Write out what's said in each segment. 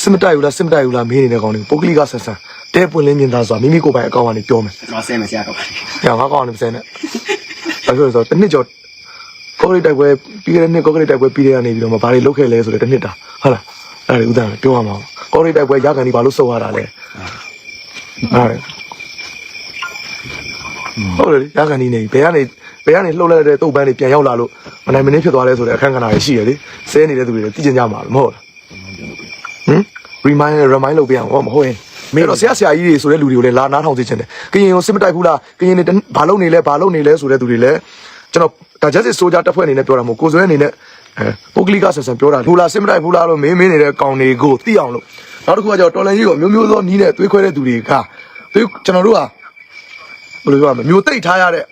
စစ်မတိုက်ဘူးလားစစ်မတိုက်ဘူးလားမေးနေတဲ့ကောင်တွေပုဂ္ဂလိကဆက်ဆံတဲပွင့်လင်းမြင်သားဆိုတာမိမိကိုယ်ပိုင်အကောင့်ကနေပြောမယ်ကျွန်တော်ဆဲမယ်ဆရာတော့။ညာငါကောင်းနေမစဲနဲ့။အဲဆိုတော့တစ်နှစ်ကျော်ကောဂရိတ်တိုက်ပွဲပြီးခဲ့တဲ့နှစ်ကောဂရိတ်တိုက်ပွဲပြီးတဲ့ကနေပြီးတော့မဘာတွေလုပ်ခဲ့လဲဆိုတော့တစ်နှစ်တာဟုတ်လား။အဲ့ဒါဥဒ္ဒံပြောရမှာ။ကောဂရိတ်တိုက်ပွဲရကန်ဒီဘာလို့စုပ်ရတာလဲ။ဟုတ်တယ်။ဟုတ်တယ်ရကန်ဒီနေဘယ်ကနေဘယ်ကနေလှုပ်လိုက်တဲ့တုတ်ပန်းတွေပြန်ရောက်လာလို့မနိုင်မနှင်းဖြစ်သွားလဲဆိုတဲ့အခန်းကဏ္ဍတွေရှိရလေ။စဲနေတဲ့သူတွေလည်းသိကျင်ကြမှာမဟုတ်လား။ဟမ် remind remind လုပ်ပြအောင်ဟောမဟုတ်ရင်မင်းတော့ဆရာဆရာကြီးတွေဆိုတဲ့လူတွေကိုလည်းလာနားထောင်စေချင်တယ်ကရင်ကိုစစ်မတိုက်ဘူးလားကရင်တွေဘာလုပ်နေလဲဘာလုပ်နေလဲဆိုတဲ့သူတွေလည်းကျွန်တော်ဒါ justice soldier တပ်ဖွဲ့အနေနဲ့ပြောတာမဟုတ်ကိုယ်စွဲအနေနဲ့အဲပုဂ္ဂလိကဆက်ဆံပြောတာဘူးလားစစ်မတိုက်ဘူးလားလို့မင်းမင်းနေတဲ့ကောင်တွေကိုသိအောင်လို့နောက်တစ်ခုကကျတော့တော်လန်ကြီးကိုမျိုးမျိုးသောနီးနဲ့သွေးခွဲတဲ့သူတွေကသွေးကျွန်တော်တို့ကဘယ်လိုပြောရမလဲမျိုးသိပ်ထားရတဲ့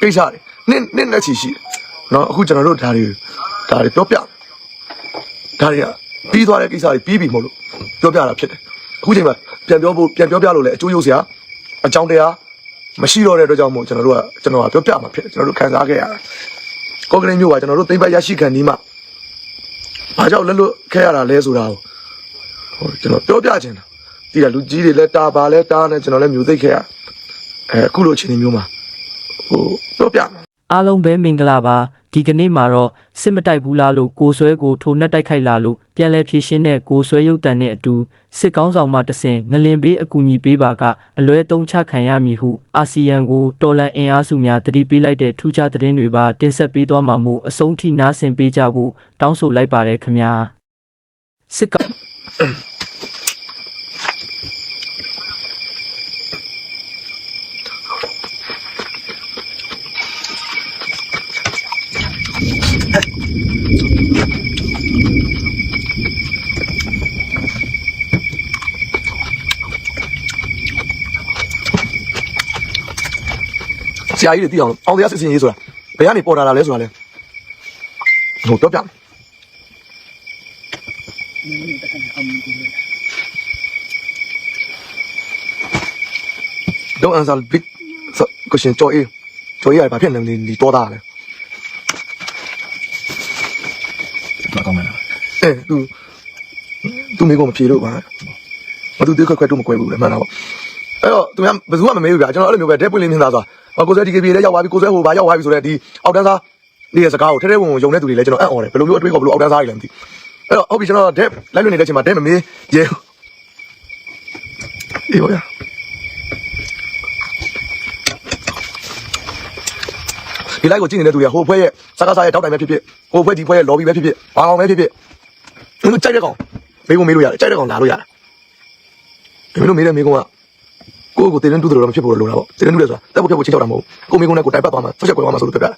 ကိစ္စတွေနင့်နင့်နဲ့ချီရှိတယ်နော်အခုကျွန်တော်တို့ဒါတွေဒါတွေပြောပြဒါတွေက ပြီးသွားတဲ့ကိစ္စတွေပြီးပြီမဟုတ်လို့ပြောပြတာဖြစ်တယ်အခုချိန်မှာပြန်ပြောဖို့ပြန်ပြောပြလို့လည်းအကျိုးရုပ်စရာအကြောင်းတရားမရှိတော့တဲ့အတွက်ကြောင့်မို့ကျွန်တော်တို့ကကျွန်တော်ကပြောပြမှာဖြစ်တယ်ကျွန်တော်တို့ခံစားခဲ့ရတယ်ကော့ကရိတ်မြို့ကကျွန်တော်တို့သိမ့်ပတ်ရရှိခံဒီမှာဘာကြောင့်လက်လွတ်ခဲ့ရတာလဲဆိုတာကိုဟိုကျွန်တော်ပြောပြချင်တာဒီကလူကြီးတွေလည်းတာပါလဲတားနဲ့ကျွန်တော်လည်းမျိုးသိပ်ခဲ့ရအဲအခုလိုအခြေအနေမျိုးမှာဟိုပြောပြမှာ အားလုံးပဲမင်္ဂလာပါဒီကနေ့မှာတော့စစ်မတိုက်ဘူးလားလို့ကိုဆွဲကိုထိုနှက်တိုက်ခိုက်လာလို့ပြန်လဲဖြည့်ရှင်းတဲ့ကိုဆွဲရုပ်တံနဲ့အတူစစ်ကောင်းဆောင်မှတဆင်ငလင်ပေးအကူအညီပေးပါကအလွဲသုံးချခံရမည်ဟုအာဆီယံကိုတော်လန်အင်အားစုများတတိပေးလိုက်တဲ့ထူးခြားသတင်းတွေပါတင်ဆက်ပေးသွားမှာမို့အဆုံးထိနားဆင်ပေးကြဖို့တောင်းဆိုလိုက်ပါတယ်ခင်ဗျာစစ်ကောင်း ဆရာကြီးတွေသိအောင်အောင်တရားစစ်စင်ရေးဆိုတာဘယ်ကနေပေါ်လာတာလဲဆိုတာလဲဟိုပြောပြမယ်တော့ answer big question ကြော်အေးကြော်အေးရဘာဖြစ်နေလဲဒီတော့တာလဲ မကောင်းမလား အဲ तू तू မိကုန်မဖြေလို့ပါမ तू တိခွက်ခွက်တော့မကွဲဘူးလေမှန်တာပေါ့အဲ့တော့သူများဘယ်သူမှမမေးဘူးဗျာကျွန်တော်အဲ့လိုမျိုးပဲဒဲပွင့်လင်းမြင်သားဆိုတာ ကိုယ်ဆွဲ DKB လည်းရောက်သွားပြီကိုယ်ဆွဲဟိုဘာရောက်သွားပြီဆိုတော့ဒီအောက်တန်းသားဒီစကားကိုထဲထဲဝင်ဝင်ယုံတဲ့သူတွေလည်းကျွန်တော်အံ့ဩတယ်ဘယ်လိုမျိုးအတွေးခေါ်ဘယ်လိုအောက်တန်းသားတွေလည်းမသိအဲ့တော့ဟုတ်ပြီကျွန်တော်ဒဲလိုက်လွတ်နေတဲ့ချိန်မှာဒဲမမေးရဲအေးဟုတ်ရဒီလိုက်ကိုကြည့်နေတဲ့သူတွေကဟိုဖွဲ့ရဲ့စကားစားရဲ့တောက်တိုင်ပဲဖြစ်ဖြစ်ဟိုဖွဲ့ဒီဖွဲ့ရဲ့ lobby ပဲဖြစ်ဖြစ်ဘာကောင်ပဲဖြစ်ဖြစ်သူတို့ကြိုက်တဲ့ကောင်မေးကုန်မေးလို့ရတယ်ကြိုက်တဲ့ကောင်လာလို့ရတယ်မင်းတို့မေးတဲ့မေးကုန်က ကိုယ့်ကိုတင်နေတူတယ်တော့မဖြစ်ဘူးလို့လိုတာပေါ့တင်နေတူတယ်ဆိုတာတက်ဖို့ဖြတ်ဖို့ချင်းချောက်တာမဟုတ်ဘူးကိုမေးကုန်နဲ့ကိုတိုက်ပတ်သွားမှာဆက်ချက်ကွဲသွားမှာဆိုလို့ပြပြတာ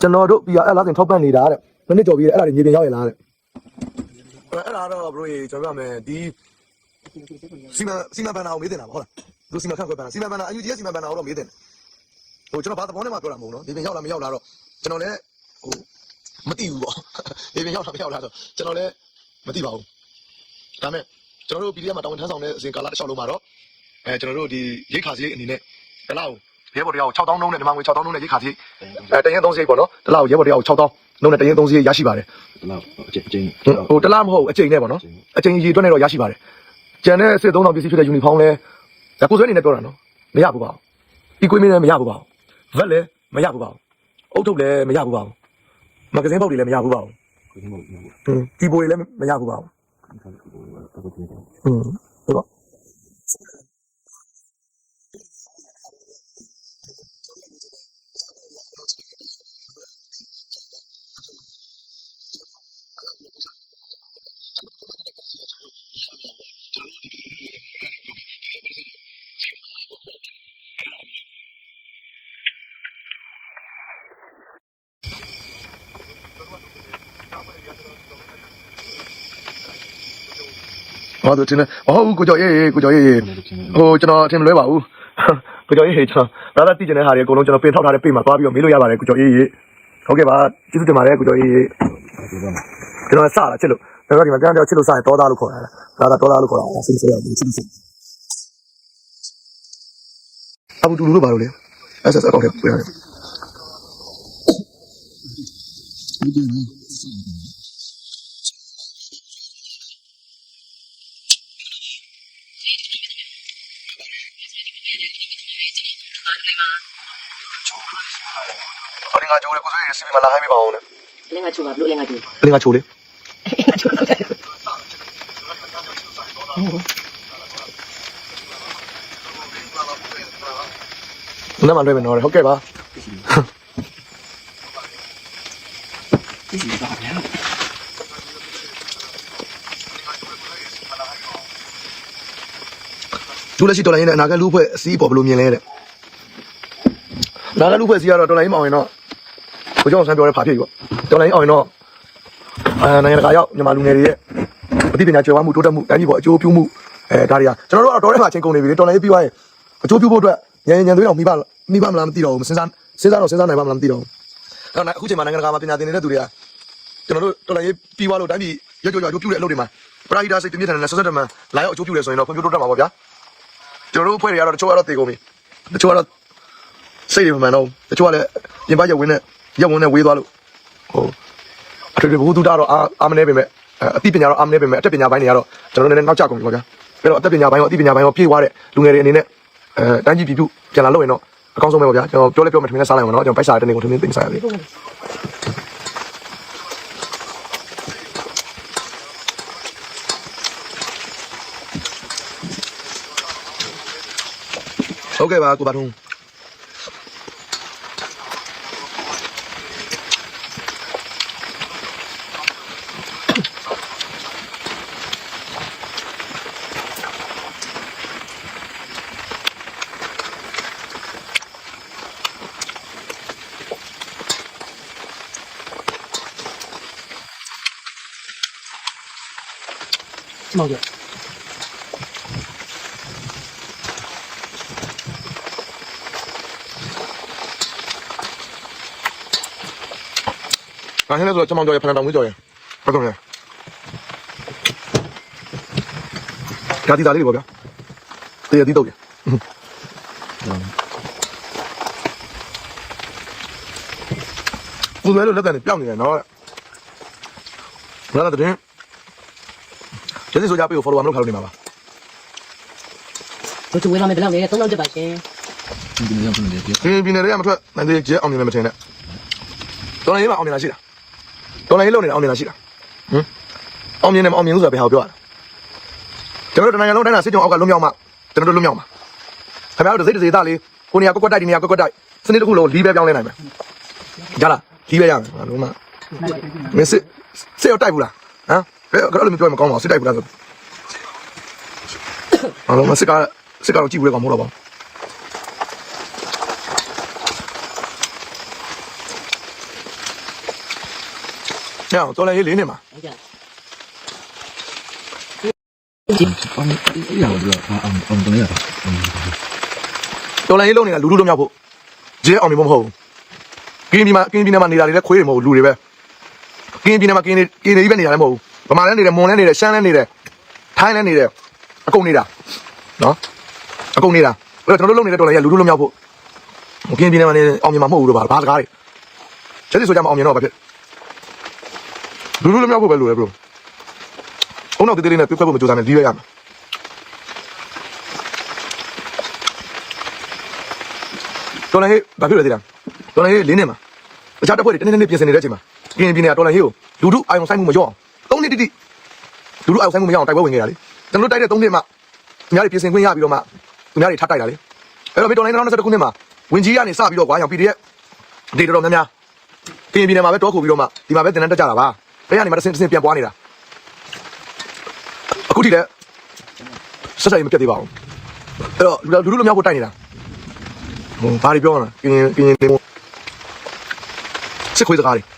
ကျွန်တော်တို့ပြီးတော့အဲ့လားတင်ထောက်ပံ့နေတာတဲ့မနစ်ကြော်ပြီးအဲ့ဒါတွေမြေပြင်ရောက်ရလားတဲ့အဲ့ဒါတော့ဘရိုကြီးကျွန်တော်ပြောမယ်ဒီ စီမံစီမံဘဏ္ဍာကိုမေးတင်တာပါဟုတ်လားသူစီမံခန့်ခွဲဘဏ္ဍာစီမံဘဏ္ဍာအယူကြီးစီမံဘဏ္ဍာကိုတော့မေးတင်တယ်ဟိုကျွန်တော်ဘာသဘောနဲ့မှပြောတာမဟုတ်နော်ဒီပြင်ရောက်လာမရောက်လာတော့ကျွန်တော်လည်းဟိုမသိဘူးပေါ့ဒီပြင်ရောက်လာမရောက်လာတော့ကျွန်တော်လည်းမသိပါဘူးဒါမဲ့ကျွန်တော်တို့ PDF မှာတာဝန်ထမ်းဆောင်တဲ့အစဉ်ကာလတစ်လျှောက်လုံးမှာတော့အဲကျွန်တော်တို့ဒီရိတ်ခါစရိတ်အနေနဲ့တစ်လောက်ရဲဘော်တရားကို6000နှုန်းနဲ့ဒီမှာငွေ6000နှုန်းနဲ့ရိတ်ခါစရိတ်အဲတရင်30စရိတ်ပေါ့နော်တစ်လောက်ရဲဘော်တရားကို6000နှုန်းနဲ့တရင်30စရိတ်ရရှိပါတယ်တော့အချင်းအချင်းဟိုတလားမဟုတ်အချိန်နဲ့ပေါ့နော်အချိန်ကြီးအတွက်နဲ့တော့ရရှိပါတယ် ကျန်တဲ့စစ်သုံးဆောင်ပစ္စည်းဖြစ်တဲ့ယူနီဖောင်းလဲဒါကိုယ်ဆွဲအနေနဲ့ပြောတာနော်မရဘူးပါဘူးဒီကွေးမင်းလည်းမရဘူးပါဘူးဗက်လည်းမရဘူးပါဘူးအုတ်ထုတ်လည်းမရဘူးပါဘူးမဂဇင်းပေါက်တွေလည်းမရဘူးပါဘူးကိုမဟုတ်ဘူးဟင်းဒီပိုတွေလည်းမရဘူးပါဘူးဟင်း ဟုတ်ပါဟောသူတင်တယ်ဟောဘူးကိုကျော်ရေးကိုကျော်ရေးဟိုကျွန်တော်အထင်မလွဲပါဘူးကိုကျော်ရေးကျွန်တော်ဒါသာသိကျင်တဲ့ဟာတွေအကုန်လုံးကျွန်တော်ပြင်ထောက်ထားတဲ့ပေမှာသွားပြီးတော့မေးလို့ရပါတယ်ကိုကျော်ရေးဟုတ်ကဲ့ပါကျေးဇူးတင်ပါတယ်ကိုကျော်ရေးဒီတော့ကျွန်တော်စတာချစ်လို့ဒါပေမဲ့ဒီမှာပြန်ပြောချစ်လို့စရင်တောသားလို့ခေါ်တာလားဒါကတောသားလို့ခေါ်တာစိတ်ဆိုးရတယ်ချစ်စိတ်အဘူတူလို့ပါလို့လေအဲ့ဆက်ဆက်တော့ပြရတယ် အော်ဒီငါကြိုးလေကိုစိုးရစီမလာဟိုင်းမပါအောင်နဲ့လည်းငါချိုပါဘလို့လည်းငါချိုအလင်းငါချိုးလေငါချိုတော့တယ်နမလွဲမယ်နော်ဟုတ်ကဲ့ပါဒီစီပါဗျာသူလက်ရှိတော်လိုင်းရဲ့အနာဂတ်လူဖွဲ့အစည်းပေါ်ဘယ်လိုမြင်လဲတဲ့ နာဂတ်လူဖွဲ့အစည်းကတော့တော်လိုင်းမအောင်ရင်တော့ကိုကျောင်းဆန်းပြောတဲ့ဖာဖြစ်ပြီပေါ့တော်လိုင်းအောင်ရင်တော့အဲနိုင်ငံတကာရောက်မြန်မာလူငယ်တွေရဲ့အသိပညာကျွယ်ဝမှုတိုးတက်မှုတိုင်းပြည်ပေါ်အကျိုးပြုမှုအဲဒါတွေကကျွန်တော်တို့ကတော့တော်ထဲမှာချင်းကုန်နေပြီလေတော်လိုင်းပြီးသွားရင်အကျိုးပြုဖို့အတွက်ညံညံသွေးအောင်မိပါမိပါမလားမသိတော့ဘူးစဉ်းစားစဉ်းစားတော့စဉ်းစားနိုင်ပါမလားမသိတော့ဘူးအဲ့တော့အခုချိန်မှာနိုင်ငံတကာမှာပညာသင်နေတဲ့သူတွေကကျွန်တော်တို့တော်လိုင်းပြီးသွားလို့တိုင်းပြည်ရွတ်ကြွကြွအကျိုးပြုတဲ့အလုပ်တွေမှာပရာဟိတာစိတ်တမြင့်ထန်တဲ့ဆက်ဆက်တမန်လာရောက်အကျိုးပြုတယ်ဆိုရင်တော့ဖွံ့ဖြိုးတိုးတက်မှာပေါ့ဗျာကျွန်တော်တို့အဖွဲ့တွေကတော့တချို့ကတော့တေကုန်ပြီတချို့ကတော့ စိတ်တွေမမှန်တော့ဘူးတချို့ကလည်းပြင်ပရက်ဝင်းနဲ့ရက်ဝင်းနဲ့ဝေးသွားလို့ဟိုအထူးဘုသူတာတော့အာအာမနေပေမဲ့အသိပညာတော့အာမနေပေမဲ့အတက်ပညာပိုင်းတွေကတော့ကျွန်တော်တို့လည်းနောက်ကျကုန်ပြီပေါ့ဗျာအဲ့တော့အတက်ပညာပိုင်းရောအသိပညာပိုင်းရောပြည့်သွားတဲ့လူငယ်တွေအနေနဲ့အဲတိုင်းပြည်ပြည်သူပြန်လာလို့ရင်တော့အကောင်းဆုံးပဲပေါ့ဗျာကျွန်တော်ပြောလဲပြောမယ်ထင်တယ်စားလိုက်အောင်နော်ကျွန်တော်ပိုက်စားတဲ့နေကုန်ထင်တယ်သိစားရပြီဟုတ်ကဲ့ပါကိုပါထုံး မောင်ကြငါဟင်းလဲဆိုတော့ကျွန်မကြော်ရဖန်တောင်မွေးကြော်ရဟုတ်တယ်ဓာတိသားလေးတွေပေါ့ဗျာတရတီးတော့ရဘူးလဲလို့လက်ကနေပြောင်းနေတယ်နော်ငါတော့တဲ့ကျ န်စီဆိုကြပေးကို follow မလုပ်ခါလို့နေမှာပါတို့သူဝေးလာမယ်ဘယ်လောက်လဲ3000ကျပ်ပါရှင်ဒီနေ့ရောက်နေတယ်ပြ။ဒီပြည်နယ်တွေကမထွက်နိုင်သေးကျအောင်မြင်မယ်မထင်နဲ့။တော်လိုင်းရေးမှာအောင်မြင်လာရှိလား။တော်လိုင်းရေးလုံးနေတာအောင်မြင်လာရှိလား။ဟမ်။အောင်မြင်တယ်မအောင်မြင်ဘူးဆိုတာဘယ်ဟာကိုပြောရလဲ။ကျွန်တော်တို့တနိုင်ငံလုံးတိုင်းတာစစ်ကြုံအောက်ကလွတ်မြောက်မှကျွန်တော်တို့လွတ်မြောက်မှာ။ခင်ဗျားတို့စိတ်တစေသားလေးကိုနေရာကွက်ကွက်တိုက်ဒီနေရာကွက်ကွက်တိုက်စနစ်တစ်ခုလုံးလီးပဲပြောင်းလဲနိုင်မယ်။ကြားလားလီးပဲရမယ်။လုံးမမင်းစစ်စစ်ရောက်တိုက်ဘူးလား။ဟမ်။ ဘယ်ကတော့လည်းမပြောမကောင်းပါဘူးစစ်တိုက်ဘူးလားဆို။အလုံးမစစ်ကစစ်ကတော့ကြည့်ဘူးလေကောင်မဟုတ်တော့ပါဘူး။ညောင်တော်လည်းရေးလေးနေမှာဟုတ်ကြအောင်ရတော့အောင်အောင်တော့ရတာတော်လည်းရေးလုံးနေတာလူလူလုံးမြောက်ဖို့ဂျင်းအောင်နေမဟုတ်ဘူးကင်းဒီမှာကင်းဒီမှာနေတာတွေလည်းခွေးတွေမဟုတ်ဘူးလူတွေပဲကင်းဒီမှာကင်းနေကင်းနေကြီးပဲနေတာလည်းမဟုတ်ဘူး ဗမာလည်းနေတယ်မွန်လည်းနေတယ်ရှမ်းလည်းနေတယ်ထိုင်းလည်းနေတယ်အကုန်နေတာနော်အကုန်နေတာအဲ့တော့ကျွန်တော်တို့လုံးနေတဲ့တော်လည်းရလူလူလုံးမြောက်ဖို့ကင်းဒီမှာနေအောင်မြင်မှာမဟုတ်ဘူးတော့ဘာဘာစကားတွေချက်စီဆိုကြမအောင်မြင်တော့ဘာဖြစ်လူလူလုံးမြောက်ဖို့ပဲလိုတယ်ဘရိုအုံနောက်တေးသေးလေးနဲ့ပြတ်ဖို့မကြိုးစားနဲ့ဒီပဲရမှာတော်လည်းဟေးဘာဖြစ်လဲသိလားတော်လည်းဟေးလင်းနေမှာတခြားတစ်ဖွဲ့တွေတနေ့နေ့ပြင်ဆင်နေတဲ့အချိန်မှာကင်းပြင်းနေတာတော်လည်းဟေးကိုလူထုအာယုံဆိုင်မှုမရောအောင်သုံး နှစ်တိတိလူထုအာယုံဆိုင်မှုမရောအောင်တိုက်ပွဲဝင်နေတာလေကျွန်တော်တို့တိုက်တဲ့သုံးနှစ်မှသူများတွေပြင်ဆင်ခွင့်ရပြီးတော့မှသူများတွေထပ်တိုက်တာလေအဲ့တော့မေတော်လိုင်း2021ခုနှစ်မှာဝင်ကြီးကနေစပြီးတော့ကွာရောင် PDF ဒေတော်တော်များများကင်းပြင်းနေမှာပဲတောခုပြီးတော့မှဒီမှာပဲတင်တန်းတက်ကြတာပါဘယ်ကနေမှတစ်ဆင့်တစ်ဆင့်ပြန်ပွားနေတာအခုထိလည်းဆက်ဆက်မပြတ်သေးပါဘူးအဲ့တော့လူလူလူမျိုးကိုတိုက်နေတာဟိုဘာတွေပြောလဲကင်းကင်းနေစစ်ခွေးစကားတွေ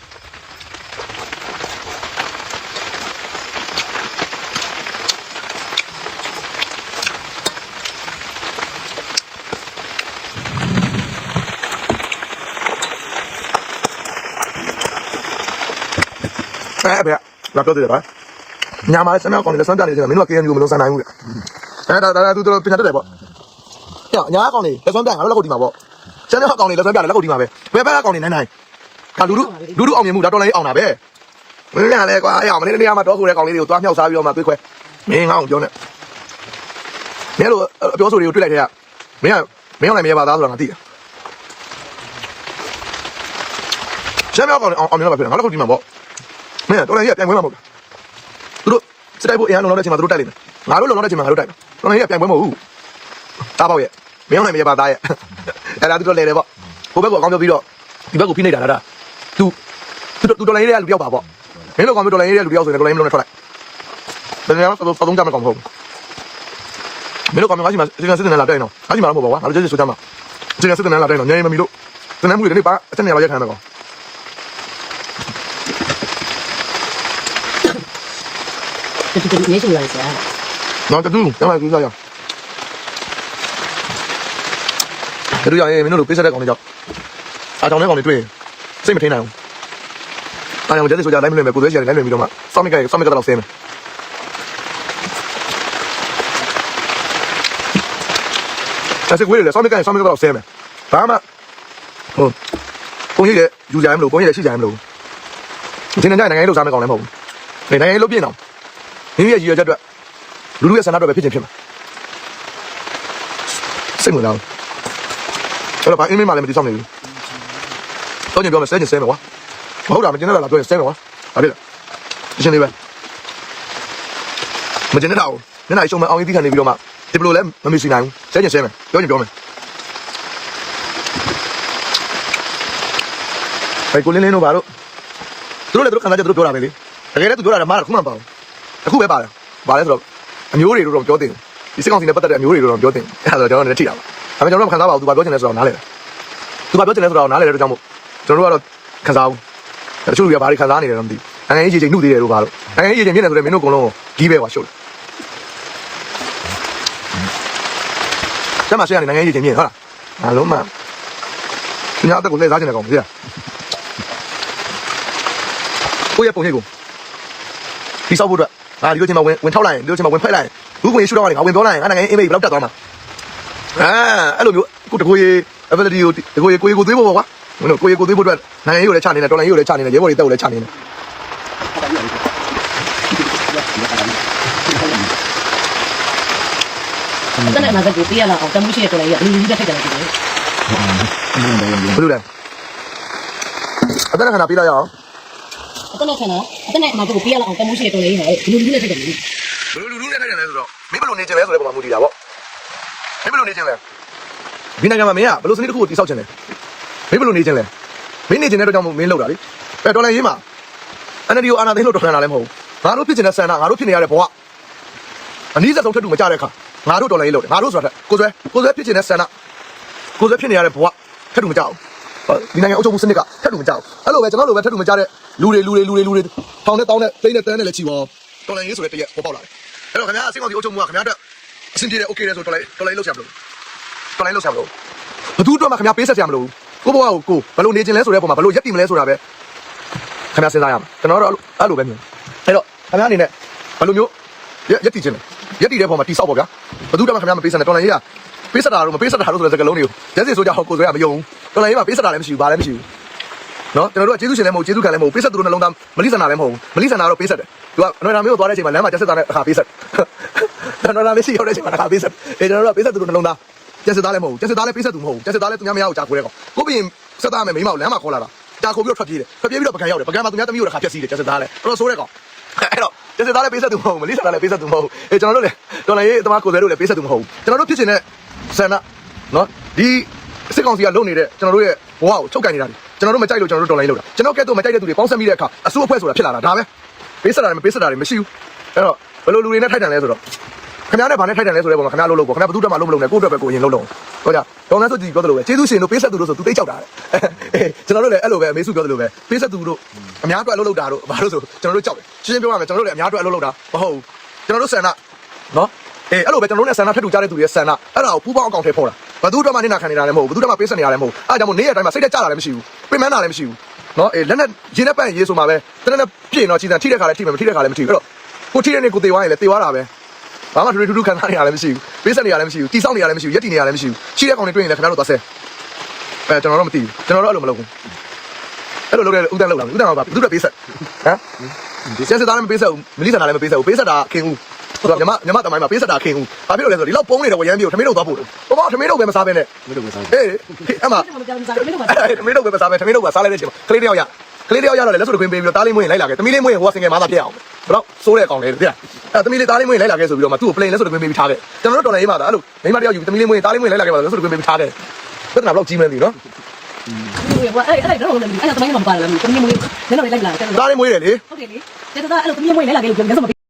အဲ့ဗျလာပြောသေးတယ်ဗျညာမှာဆမ်းမြောက်ကောင်တွေလက်ဆွမ်းပြနေတယ်မင်းတို့က KNU မလုံးဆန်းနိုင်ဘူးလေအဲဒါဒါသူတို့ပြင်တတ်တယ်ပေါ့ညညာကောင်တွေလက်ဆွမ်းပြငါတို့လက်ကုတ်ဒီမှာပေါ့ဆမ်းမြောက်ကောင်တွေလက်ဆွမ်းပြလက်ကုတ်ဒီမှာပဲဘယ်ဘက်ကကောင်တွေနိုင်နိုင်ဒါလူလူလူလူအောင်မြင်မှုဒါတော်လိုက်အောင်တာပဲမင်းကလည်းကွာအဲ့အောင်မင်းတို့နေရာမှာတော့ဆိုတဲ့ကောင်လေးတွေကိုတွားမြောက်စားပြီးတော့မှတွေးခွဲမင်းငါ့အောင်ပြောနေမင်းတို့ပြောဆိုတွေကိုတွေ့လိုက်တဲ့ကမင်းကမင်းအောင်လည်းမရပါသားဆိုတာငါသိတယ်ဆမ်းမြောက်ကောင်တွေအောင်မြင်တော့ဖြစ်တယ်ငါလက်ကုတ်ဒီမှာပေါ့ မင်းတော်လိုက်ရပြန်ခွဲမှာမဟုတ်လားသူတို့စစ်တိုက်ဖို့အရင်လုံလောက်တဲ့အချိန်မှာသူတို့တိုက်လိမ့်မယ်ငါတို့လုံလောက်တဲ့အချိန်မှာငါတို့တိုက်မယ်တော်လိုက်ရပြန်ခွဲမဟုတ်ဘူးတားပေါ့ရဲ့မင်းအောင်လည်းမရပါသားရဲ့အဲ့ဒါသူတို့လဲတယ်ပေါ့ဟိုဘက်ကအကောင်းပြောပြီးတော့ဒီဘက်ကိုဖိနေတာလားဒါသူသူသူတော်လိုက်ရတဲ့လူပြောက်ပါပေါ့မင်းတို့ကောင်ပြောတော်လိုက်ရတဲ့လူပြောက်ဆိုရင်တော်လိုက်မလုံးနဲ့ထွက်လိုက်ဘယ်နေရာမှာသုံးကြမှာကောင်မဟုတ်ဘူးမင်းတို့ကောင်ငါ့ရှိမှာစီကစစ်တင်လာတိုက်နော်ငါ့ရှိမှာတော့မဟုတ်ပါဘူးငါတို့ကျေးဇူးဆိုကြမှာစီကစစ်တင်လာတိုက်နော်ညနေမမီလို့တနမ်းမှုတွေဒီပါအချက်နေရာလောက်ရက်ခံရမှာကောင် တူတူနေရှိလာဆရာနော်တူကျမကူစားရတူရရင်မင်းတို့ပေးဆက်တဲ့ကောင်တွေကြောင့်အားကြောင့်လည်းကောင်တွေတွေ့စိတ်မထိန်နိုင်ဘူးအားကြောင့်ကျတဲ့ဆိုကြလိုက်မလွင်ပဲကိုသွေးချင်လိုက်လွင်ပြီးတော့မှစောင့်မိကစောင့်မိကတော့ဆင်းမယ်ဆက်စကွေးလေစောင့်မိကစောင့်မိကတော့ဆင်းမယ်ဘာမှဟိုပုံရိပ်လေယူကြရမလို့ပုံရိပ်လေရှိကြရမလို့ဒီနေ့နိုင်ငံရေးလို့စားမယ်ကောင်လည်းမဟုတ်ဘူးနိုင်ငံရေးလို့ပြင်းတော့ မိမိရဲ့ရည်ရွယ်ချက်အတွက်လူလူရဲ့ဆန္ဒတော့ပဲဖြစ်ချင်းဖြစ်မှာစိတ်ဝင်စားအဲ့တော့ဘာအင်းမင်းမလည်းမတိဆောင်နေဘူးတော့ညပြောမယ်ဆဲချင်ဆဲမယ်ကွာမဟုတ်တာမကျင်တော့လားပြောရင်ဆဲမယ်ကွာဘာဖြစ်လဲရှင်းနေပဲမကျင်တော့မျက်နှာရှုံးမအောင်ရင်ဒီခံနေပြီးတော့မှဒီဘလိုလဲမမီစီနိုင်ဘူးဆဲချင်ဆဲမယ်ပြောရင်ပြောမယ်ဘယ်ကိုလင်းလင်းတို့ဘာလို့သူတို့လည်းသူတို့ခံစားချက်သူတို့ပြောတာပဲလေတကယ်လည်းသူပြောတာမှတစ်ခုမှမပါဘူး တစ်ခုပဲပါတယ်ဘာလဲဆိုတော့အမျိုးတွေတို့တော့ပြောတင်ဒီစစ်ကောင်စီနဲ့ပတ်သက်တဲ့အမျိုးတွေတို့တော့ပြောတင်အဲ့ဒါဆိုတော့ကျွန်တော်လည်းထိတာပါဒါပေမဲ့ကျွန်တော်တို့မခံစားပါဘူးသူကပြောချင်တယ်ဆိုတော့နားလဲတယ်သူကပြောချင်တယ်ဆိုတော့နားလဲတဲ့အတွက်ကြောင့်မို့ကျွန်တော်တို့ကတော့ခံစားဘူးတချို့လူကဘာတွေခံစားနေတယ်တော့မသိဘူးနိုင်ငံရေးကြီးနှုတ်သေးတယ်လို့ပါလို့နိုင်ငံရေးကြီးမြင်နေဆိုတော့မင်းတို့အကုန်လုံးကြီးပဲကွာရှုပ်တယ်ကျမရှေ့ကနေနိုင်ငံရေးကြီးမြင်ဟုတ်လားအားလုံးမှညာအသက်ကိုလှည့်စားချင်တဲ့ကောင်မသိလားကိုယ့်ရဲ့ပုံရိပ်ကိုဒီဆောက်ဖို့အတွက် ငါဒီလိုချိန်မှာဝင်ဝင်ထောက်လိုက်ရင်ဒီလိုချိန်မှာဝင်ဖက်လိုက်ရင်ဘူးကွင်ရှူတော့ကနေငါဝင်ပြောလိုက်ရင်ငါနိုင်ငံရေးအိမ်မေးဘယ်လောက်တက်သွားမှာအာအဲ့လိုမျိုးကိုတကိုရေ ability ကိုတကိုရေကိုရေကိုသွေးဖို့ပေါ့ကွာဝင်တော့ကိုရေကိုသွေးဖို့အတွက်နိုင်ငံရေးကိုလည်းချနေတယ်တော်လိုင်းရေးကိုလည်းချနေတယ်ရဲဘော်တွေတက်ကိုလည်းချနေတယ်တနေ့မှာကတူပြရလာအောင်တမှုရှိရတော်လိုက်ရလူလူကြီးတက်ထိုက်တယ်တူတယ်ဘယ်လိုလဲအတန်းခဏပြေးလိုက်ရအောင် အတနေ့ခဏအတနေ့မှာကတူပြရလာအောင်တမှုရှိရတော်လိုက်ရလူလူကြီးတက်ထိုက်တယ်လူဘယ်လိုလူလူနဲ့ထိုင်တယ်လဲဆိုတော့မင်းဘယ်လိုနေချင်လဲဆိုတဲ့ပုံမှာမူတည်တာပေါ့မင်းဘယ်လိုနေချင်လဲဒီနိုင်ငံမှာမင်းကဘယ်လိုစနစ်တစ်ခုကိုတိဆောက်ချင်လဲမင်းဘယ်လိုနေချင်လဲမင်းနေချင်တဲ့အတွက်ကြောင့်မင်းလောက်တာလေအဲတော်လိုင်းရေးမှာ NLD ကိုအာဏာသိမ်းလို့တော်လှန်တာလည်းမဟုတ်ဘူးငါတို့ဖြစ်ချင်တဲ့ဆန္ဒငါတို့ဖြစ်နေရတဲ့ဘဝအနည်းဆက်ဆုံးထက်တူမကြတဲ့အခါငါတို့တော်လိုင်းရေးလုပ်တယ်ငါတို့ဆိုတာကိုယ်ဆွဲကိုယ်ဆွဲဖြစ်ချင်တဲ့ဆန္ဒကိုယ်ဆွဲဖြစ်နေရတဲ့ဘဝထက်တူမကြဘူး ဒီနိုင်ငံအုပ်ချုပ်မှုစနစ်ကထက်တူမကြောက်အဲ့လိုပဲကျွန်တော်လိုပဲထက်တူမကြောက်တဲ့လူတွေလူတွေလူတွေလူတွေထောင်နဲ့တောင်းနဲ့တိမ့်နဲ့တန်းနဲ့လည်းချီပေါ်တော်လိုင်းရေးဆိုတဲ့တရက်ပေါ်ပေါက်လာတယ်အဲ့တော့ခင်ဗျားအစင်းကောင်ဒီအုပ်ချုပ်မှုကခင်ဗျားတက်အဆင်ပြေတယ် okay တယ်ဆိုတော်လိုင်းတော်လိုင်းလောက်ချရမလို့တော်လိုင်းလောက်ချရမလို့ဘသူတို့မှခင်ဗျားပေးဆက်ချရမလို့ကိုဘဝကိုကိုဘလို့နေခြင်းလဲဆိုတဲ့ပုံမှာဘလို့ရက်တည်မလဲဆိုတာပဲခင်ဗျားစဉ်းစားရမှာကျွန်တော်တော့အဲ့လိုပဲမြင်အဲ့တော့ခင်ဗျားအနေနဲ့ဘလို့မျိုးရက်တည်ခြင်းလဲရက်တည်တဲ့ပုံမှာတိဆောက်ပေါ့ဗျာဘသူတို့မှခင်ဗျားမပေးဆက်နဲ့တော်လိုင်းရေးက ပေးဆက်တာတော့မပေးဆက်တာတော့ဆိုတဲ့စကားလုံးတွေကိုရက်စီဆိုကြဟောကိုယ်ဆိုရမယုံဘူးတော်လိုင်းရေးမှာပေးဆက်တာလည်းမရှိဘူးဘာလည်းမရှိဘူးနော်ကျွန်တော်တို့ကကျေးဇူးရှင်လည်းမဟုတ်ကျေးဇူးခံလည်းမဟုတ်ပေးဆက်သူတို့နှလုံးသားမလိဆန္ဒလည်းမဟုတ်ဘူးမလိဆန္ဒတော့ပေးဆက်တယ်သူကနော်ဒါမျိုးသွားတဲ့အချိန်မှာလမ်းမှာကျက်ဆက်သားနဲ့အခါပေးဆက်ကျွန်တော်တို့လည်းရှိရောက်တဲ့အချိန်မှာအခါပေးဆက်အဲကျွန်တော်တို့ကပေးဆက်သူတို့နှလုံးသားကျက်ဆက်သားလည်းမဟုတ်ဘူးကျက်ဆက်သားလည်းပေးဆက်သူမဟုတ်ဘူးကျက်ဆက်သားလည်းသူများမရအောင်ကြာခွဲတဲ့ကောင်ကိုပြင်ဆက်သားမယ်မိမကိုလမ်းမှာခေါ်လာတာကြာခိုးပြီးတော့ထွက်ပြေးတယ်ထွက်ပြေးပြီးတော့ပကံရောက်တယ်ပကံမှာသူများသမီးကိုတစ်ခါဖြတ်စီးတယ်ကျက်ဆက်သားလည်းတော်တော်ဆိုးတဲ့ကောင်အဲ့တော့ကျက်ဆက်သားလည်းပေးဆက်သူမဟုတ်ဘူးမလိဆန္ဒလည်းပေးဆက်သူမဟုတ်ဘူးအဲကျွန်တော်တို့လည်းတော်လည်းအသမားကိုယ်တွေတို့လည်းပေးဆက်သူမဟုတ်ဘူးကျွန်တော်တို့ဖြစ်ချင်တဲ့ ဆန္ဒနော်ဒီစစ်ကောင်စီကလုပ်နေတဲ့ကျွန်တော်တို့ရဲ့ဘဝကိုချုပ်ကန်နေတာတွေကျွန်တော်တို့မကြိုက်လို့ကျွန်တော်တို့တော်လိုင်းလုပ်တာကျွန်တော်ကဲတော့မကြိုက်တဲ့သူတွေပေါင်းဆက်မိတဲ့အခါအစိုးအဖွဲ့ဆိုတာဖြစ်လာတာဒါပဲပေးဆက်တာတွေမပေးဆက်တာတွေမရှိဘူးအဲ့တော့ဘယ်လိုလူတွေနဲ့ထိုက်တန်လဲဆိုတော့ခင်ဗျားနဲ့ဗာနဲ့ထိုက်တန်လဲဆိုတဲ့ပုံမှာခင်ဗျားလုံးလို့ပေါ့ခင်ဗျားဘသူတက်မှလုံးမလုံးနဲ့ကိုယ့်အတွက်ပဲကိုယ်ရင်လုံးလုံးဟောကြဒေါ်နန်းဆိုကြည့်ပြောသလိုပဲကျေးဇူးရှင်တို့ပေးဆက်သူတို့ဆိုသူသိကြောက်တာတဲ့အေးကျွန်တော်တို့လည်းအဲ့လိုပဲအမေစုပြောသလိုပဲပေးဆက်သူတို့အများအတွက်အလုပ်လုပ်တာတို့ဘာလို့ဆိုကျွန်တော်တို့ကြောက်တယ်ရှင်းရှင်းပြောရမယ်ကျွန်တော်တို့လည်းအများအတွက်အလုပ်လုပ်တာမဟုတ်ဘူးကျွန်တော်တို့ဆန္ဒနော် အေးအဲ့လိုပဲကျွန်တော်တို့နဲ့ဆန္ဒထက်တူကြတဲ့သူတွေရဲ့ဆန္ဒအဲ့ဒါကိုပူပေါင်းအကောင့်ထဲပေါ်တာဘသူအတွက်မှနေနာခံနေတာလည်းမဟုတ်ဘူးဘသူအတွက်မှပေးဆက်နေတာလည်းမဟုတ်ဘူးအဲ့ဒါကြောင့်မို့နေ့ရက်တိုင်းမှာစိတ်တက်ကြတာလည်းမရှိဘူးပြင်ပန်းတာလည်းမရှိဘူးနော်အေးလက်နဲ့ရင်းနဲ့ပတ်ရင်ရေးဆိုမှာပဲတနက်နဲ့ပြင်တော့ခြေစံထိတဲ့ခါလဲထိမယ်မထိတဲ့ခါလဲမထိဘူးအဲ့တော့ကိုထိတဲ့နေ့ကိုတေသွားရင်လည်းတေသွားတာပဲဘာမှထူးထူးထူးခံစားနေရလည်းမရှိဘူးပေးဆက်နေရလည်းမရှိဘူးတီဆောက်နေရလည်းမရှိဘူးရက်တီနေရလည်းမရှိဘူးရှိတဲ့ကောင်တွေတွေ့ရင်လည်းခင်ဗျားတို့သွားဆဲအဲကျွန်တော်တော့မသိဘူးကျွန်တော်တော့အဲ့လိုမလုပ်ဘူးအဲ့လိုလုပ်တဲ့ဥဒန်းလောက်လာဥဒန်းတော့ဘာသူတို့ပေးဆက်ဟမ်ကျန်စစ်သားလည်းမပေးဆက်ဘူးမလီဆန်သားလည်းမပေးဆက်ဘူးပေးဆက်တာခင်ဦး သူကမြမမြမတမိုင်းမှာပေးဆက်တာခင်ဦးဘာဖြစ်လို့လဲဆိုတော့ဒီလောက်ပုံးနေတော့ဝရမ်းပြေကိုထမင်းတို့သွားပို့လို့ပေါ့ပေါ့ထမင်းတို့ပဲမစားဘဲနဲ့ထမင်းတို့ပဲစားအေးအမထမင်းတို့ပဲမစားဘဲထမင်းတို့ကစားလိုက်တဲ့ချိန်မှာကလေးတယောက်ရကလေးတယောက်ရတော့လက်စွပ်တစ်ခွင်းပေးပြီးတော့တားလေးမွေးလိုက်လာခဲ့သမီးလေးမွေးဟိုကစင်ငယ်မသားပြက်အောင်ဘယ်တော့စိုးတဲ့အကောင်လေးတဲ့အဲသမီးလေးတားလေးမွေးလိုက်လာခဲ့ဆိုပြီးတော့မှသူ့ကို plain လက်စွပ်တစ်ခွင်းပေးပြီးထားခဲ့ကျွန်တော်တို့တော်လည်းအေးပါတာအဲ့လိုမိမတယောက်ယူသမီးလေးမွေးတားလေးမွေးလိုက်လာခဲ့ပါလက်စွပ်တစ်ခွင်းပေးပြီးထားခဲ့ပြဿနာဘယ်လောက်ကြီးမလဲသိနော်အဲ့ဒါအဲ့ဒါတော့လည်းအဲ့ဒါတမိုင်းမှာမပါလာဘူးတမိုင်းမွေးလည်းတော့လိုက်လာတယ်တားလေးမွေးတယ်လေဟုတ်တယ်လေဒါတော့အဲ့လိုတမိုင်းမွေးလည်းလာခဲ့လို့ပြောနေဆုံး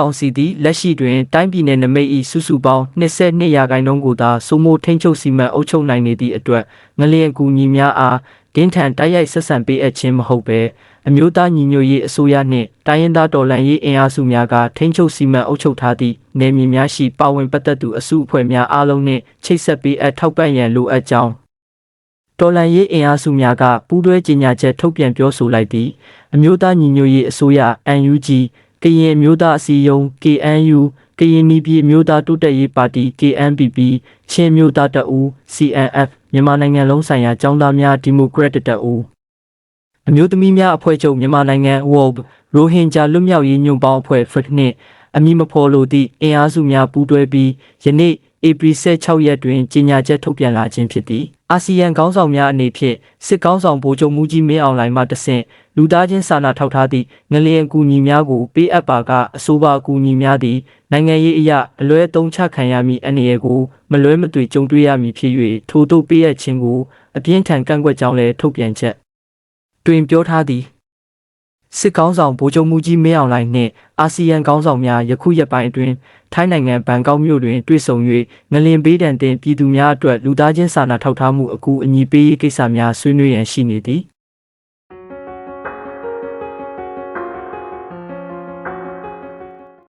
အောင်စီသည်လက်ရှိတွင်တိုင်းပြည်နယ်နမိတ်၏စုစုပေါင်း22ရာခိုင်နှုန်းကိုသာစိုးမိုးထိန်းချုပ်စီမံအုပ်ချုပ်နိုင်နေသည့်အတွက်ငလျင်ကူညီများအားဒင်းထန်တိုက်ရိုက်ဆက်ဆံပေးအပ်ခြင်းမဟုတ်ဘဲအမျိုးသားညီညွတ်ရေးအစိုးရနှင့်တိုင်းရင်းသားတော်လှန်ရေးအင်အားစုများကထိန်းချုပ်စီမံအုပ်ချုပ်ထားသည့်နယ်မြေများရှိပါဝင်ပတ်သက်သူအစုအဖွဲ့များအားလုံးနှင့်ချိတ်ဆက်ပေးအပ်ထောက်ပံ့ရန်လိုအပ်ကြောင်းတော်လန်ရေးအင်အားစုများကပူးတွဲကြေညာချက်ထုတ်ပြန်ပြောဆိုလိုက်သည်အမျိုးသားညီညွတ်ရေးအစိုးရ NUG ကရင်အမျိုးသားအစည်းအရုံး KNU ကရင်နီပြည်အမျိုးသားတိုးတက်ရေးပါတီ KNPP ချင်းအမျိုးသားတပ်ဦး CNF မြန်မာနိုင်ငံလုံးဆိုင်ရာចောင်းသားများဒီမိုကရက်တစ်တပ်ဦးအမျိုးသမီးများအဖွဲ့ချုပ်မြန်မာနိုင်ငံ WOB ရိုဟင်ဂျာလွတ်မြောက်ရေးညွန့်ပေါင်းအဖွဲ့ FRIC နှင့်အမည်မဖော်လိုသည့်အင်အားစုများပူးတွဲပြီးယနေ့ဧပြီ16ရက်တွင်ကြေညာချက်ထုတ်ပြန်လာခြင်းဖြစ်သည်အာဆီယံခေါင်းဆောင်များအနေဖြင့်စစ်ကောင်းဆောင်ဗိုလ်ချုပ်မူကြီးမင်းအောင်လှိုင်မှတဆင့် လူသားချင်းစာနာထောက်ထားသည့်ငလျင်အကူအညီများကိုပေးအပ်ပါကအဆိုပါအကူအညီများသည်နိုင်ငံရေးအရာအလွဲသုံးချခံရမည့်အနေအကိုမလွဲမသွေကြုံတွေ့ရမည်ဖြစ်၍ထို့သို့ပေးအပ်ခြင်းကိုအပြင်းထန်ကန့်ကွက်ကြောင်းလည်းထုတ်ပြန်ချက် တွင်ပြောထားသည်စစ်ကောင်းဆောင်ဗိုလ်ချုပ်မူကြီးမင်းအောင်လှိုင်နှင့်အာဆီယံကောင်းဆောင်များယခုရက်ပိုင်းအတွင်းထိုင်းနိုင်ငံဘန်ကောက်မြို့တွင်တွေ့ဆုံ၍ငလင်ဘေးဒဏ်တင်ပြည်သူများအတွက်လူသားချင်းစာနာထောက်ထားမှုအကူအညီပေးရေးကိစ္စများဆွေးနွေးရန်ရှိနေသည်